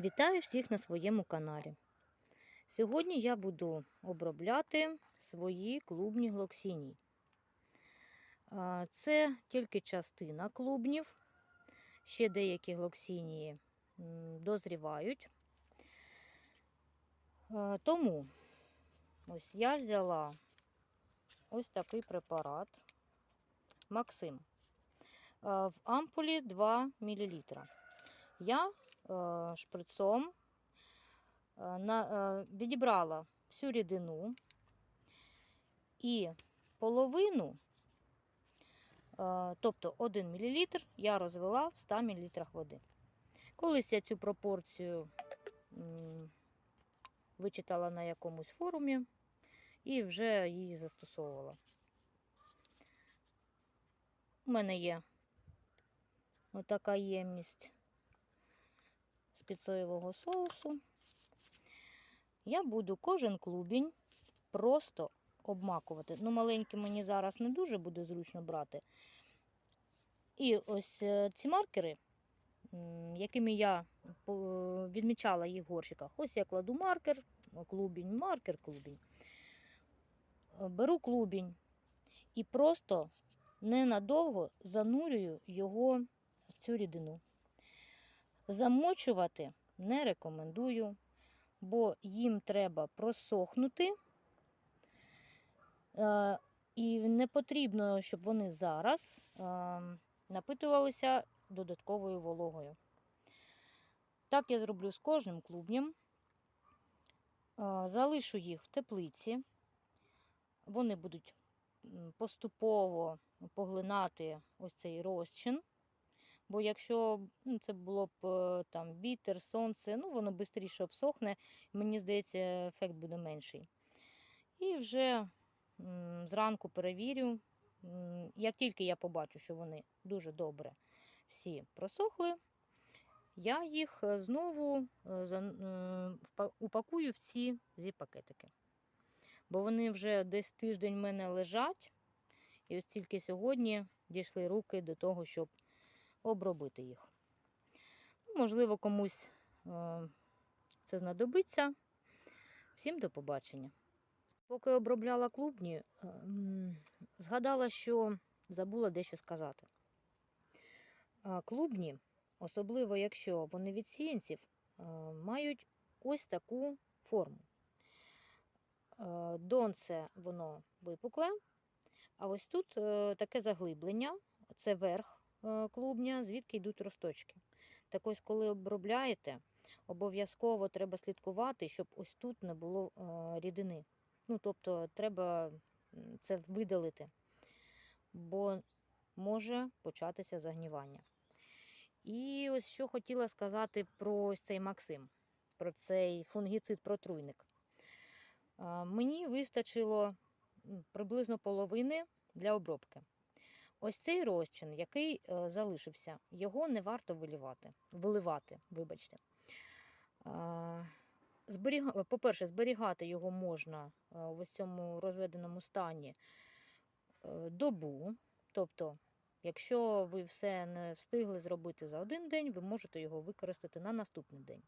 Вітаю всіх на своєму каналі. Сьогодні я буду обробляти свої клубні глоксіній. А, Це тільки частина клубнів. Ще деякі глоксінії дозрівають. Тому ось я взяла ось такий препарат Максим. В ампулі 2 мл. Я шприцом е, на, е, відібрала всю рідину і половину, е, тобто 1 мл, я розвела в 100 мл води. Колись я цю пропорцію вичитала на якомусь форумі і вже її застосовувала. У мене є отака ємність з підсоєвого соусу. Я буду кожен клубінь просто обмакувати. Ну, маленький мені зараз не дуже буде зручно брати. І ось е, ці маркери, якими я відмічала їх в горщиках. Ось я кладу маркер, клубінь, маркер, клубінь. Е, Беру клубінь і просто ненадовго занурюю його в цю рідину. Замочувати не рекомендую, бо їм треба просохнути. Е, І не потрібно, щоб вони зараз е, напитувалися додатковою вологою. Так я зроблю з кожним клубнем. Е, Залишу їх в теплиці. Вони будуть поступово поглинати ось цей розчин. Бо якщо ну, це було б е, там вітер, сонце, ну воно швидше обсохне, мені здається, ефект буде менший. І вже зранку перевірю, як тільки я побачу, що вони дуже добре всі просохли, я їх е, знову е, упакую в ці зіп-пакетики. Бо вони вже десь тиждень в мене лежать, і ось тільки сьогодні дійшли руки до того, щоб обробити їх. Ну, Можливо, комусь е, це знадобиться. Всім до побачення. Поки обробляла клубні, е, згадала, що забула дещо сказати. Клубні, особливо якщо вони від сіянців, е, мають ось таку форму. Е, Донце воно випукле, а ось тут е, таке заглиблення, це верх е, клубня, звідки йдуть росточки. Так ось, коли обробляєте, обов'язково треба слідкувати, щоб ось тут не було е, рідини. Ну, тобто, треба це видалити, бо може початися загнівання. І ось що хотіла сказати про ось цей Максим, про цей фунгіцид протруйник. Мені вистачило приблизно половини для обробки. Ось цей розчин, який е, залишився, його не варто вилівати, виливати, вибачте. По-перше, зберігати його можна е, в ось цьому розведеному стані е, добу. Тобто, якщо ви все не встигли зробити за один день, ви можете його використати на наступний день.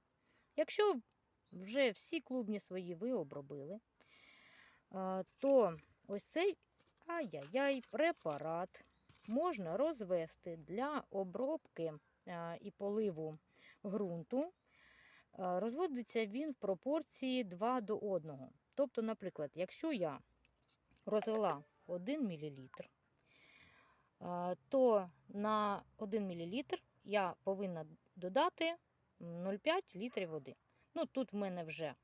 Якщо вже всі клубні свої ви обробили, то ось цей ай-яй-яй препарат можна розвести для обробки е, і поливу ґрунту. Е, Розводиться він в пропорції 2 до 1. Тобто, наприклад, якщо я розвела 1 мл, е, то на 1 мл я повинна додати 0,5 літрів води. Ну, тут в мене вже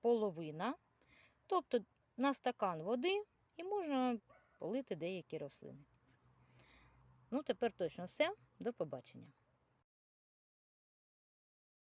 половина, тобто на стакан води і можна полити деякі рослини. Ну, тепер точно все. До побачення.